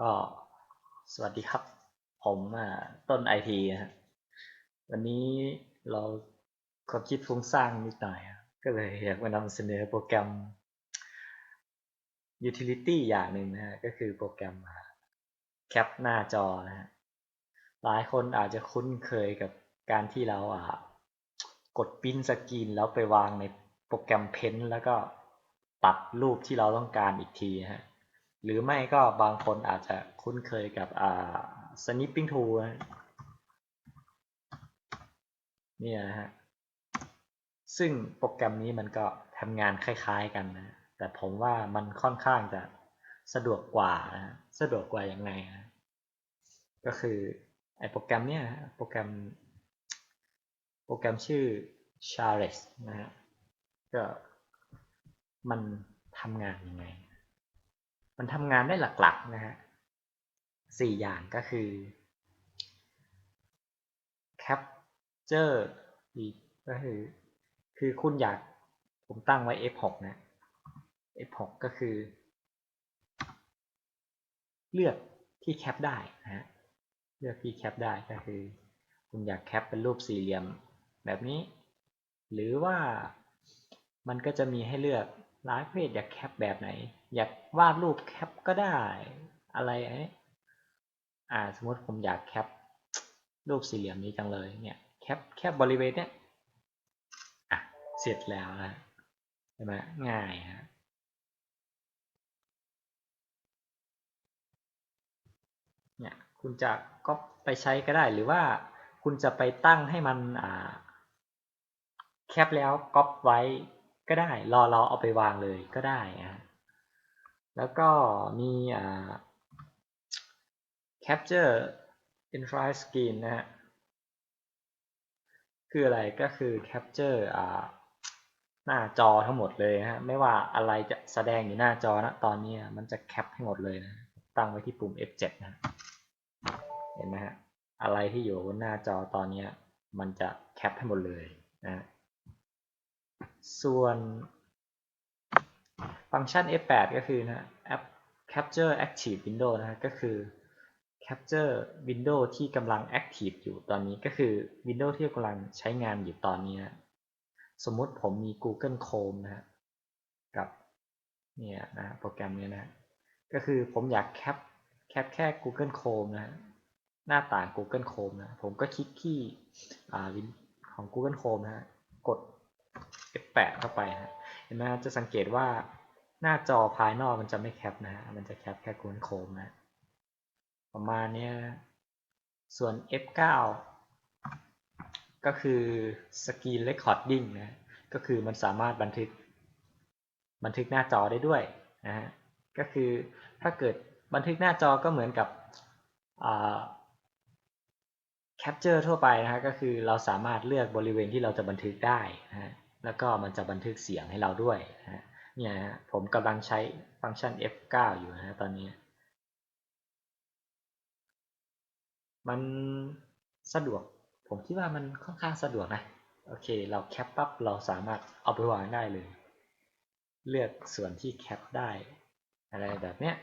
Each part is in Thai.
ก็สวัสดีครับ ผมอะต้นไอทีฮะวันนี้เราความคิดฟุ้งซ่านนิดหน่อย ก็เลยอยากมานำเสนอโปรแกรม utility อย่างหนึ่งนะฮะก็คือโปรแกรมแคปหน้าจอนะฮะหลายคนอาจจะคุ้นเคยกับการที่เราอะกดปริ้นสกรีนแล้วไปวางในโปรแกรมเพนแล้วก็ตัดรูปที่เราต้องการอีกทีฮะ หรือไม่ก็บางคนอาจจะคุ้นเคยกับอ่า snipping tool นะเนี่ยนะฮะ ซึ่งโปรแกรมนี้มันก็ทำงานคล้ายๆกันนะ แต่ผมว่ามันค่อนข้างจะสะดวกกว่านะสะดวกกว่าอยังไงนะก็คือไอโปรแกรมเนี้ยนะโปรแกรม โปรแกรมชื่อ Charles นะฮะ ก็มันทำงานยังไง มันทำงานได้หลักๆนะฮะสี่อย่างก็คือ capture อีกก็คือ คือคุณอยากผมตั้งไว้ f6 นะ f6 ก็คือ เลือกที่แคปได้นะฮะเลือกที่แคปได้ก็คือ คุณอยากแคปเป็นรูปสี่เหลี่ยมแบบนี้ หรือว่ามันก็จะมีให้เลือก หลายประเภทอยากแคปแบบไหน อยากวาดรูปแคปก็ได้ อะไรอันนี้อ่าสมมติผมอยากแคปรูปสี่เหลี่ยมนี้จังเลยเนี่ยแคปแคปบริเวณเนี้ยอะเสร็จแล้วนะใช่ไหมง่ายฮะเนี่ยคุณจะก็ไปใช้ก็ได้หรือว่าคุณจะไปตั้งให้มันอ่าแคปแล้วก๊อปไว้ ก็ได้ รอเราเอาไปวางเลยก็ได้นะแล้วก็มีอ่า capture entire screen นะฮะคืออะไรก็คือ capture อ่าหน้าจอทั้งหมดเลยฮะไม่ว่าอะไรจะแสดงอยู่หน้าจอนะตอนนี้มันจะแคปให้หมดเลยนะตั้งไว้ที่ปุ่ม F7 นะเห็นไหมฮะอะไรที่อยู่บนหน้าจอตอนนี้มันจะแคปให้หมดเลยนะ ส่วนฟังก์ชัน F8 ก็คือนะ App Capture Active Window นะก็คือ Capture Window ที่กำลัง Active อยู่ตอนนี้ก็คือ Window ที่กำลังใช้งานอยู่ตอนนี้นะสมมุติผมมี Google Chrome นะกับเนี่ยนะโปรแกรมนี้นะก็คือผมอยากแคปแคปแค่ Google Chrome นะหน้าต่าง Google Chrome นะผมก็คลิกที่อ่าของ Google Chrome นะกด F8 เข้าไปฮะเห็นไหมจะสังเกตว่าหน้าจอภายนอกมันจะไม่แคปนะฮะ มันจะแคปแค่ Google Chrome นะประมาณนี้ส่วน F9 ก็คือ Screen Recording นะ ก็คือมันสามารถบันทึก บันทึกหน้าจอได้ด้วยนะฮะ ก็คือถ้าเกิดบันทึกหน้าจอก็เหมือนกับแคปเจอร์ทั่วไปนะฮะ ก็คือเราสามารถเลือกบริเวณที่เราจะบันทึกได้นะฮะ แล้วก็มันจะบันทึกเสียงให้เราด้วยนะฮะเนี่ยฮะผมกำลังใช้ฟังก์ชัน F9 อยู่นะฮะตอนนี้ มันสะดวก ผมคิดว่ามันค่อนข้างสะดวกนะ โอเค เราแคปปั๊บเราสามารถเอาไปวางได้เลย เลือกส่วนที่แคปได้ อะไรแบบเนี้ย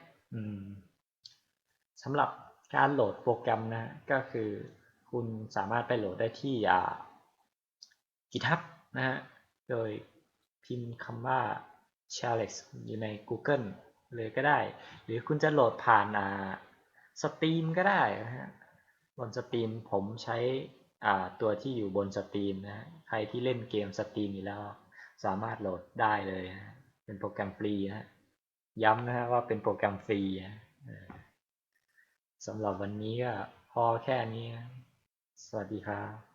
สำหรับการโหลดโปรแกรมนะก็คือคุณสามารถไปโหลดได้ที่อ่า GitHub นะฮะ โดยพิมพ์คำว่า c h a l e x อยู่ใน Google เลยก็ได้ หรือคุณจะโหลดผ่านอ่าสตรีมก็ได้นะฮะบนสตรีมผมใช้อ่าตัวที่อยู่บนสตรีมนะฮะใครที่เล่นเกมสตรีมอยู่แล้ว สามารถโหลดได้เลยนะเป็นโปรแกรมฟรีนะย้ำนะฮะว่าเป็นโปรแกรมฟรีนะสำหรับวันนี้ก็พอแค่นี้นะสวัสดีครับ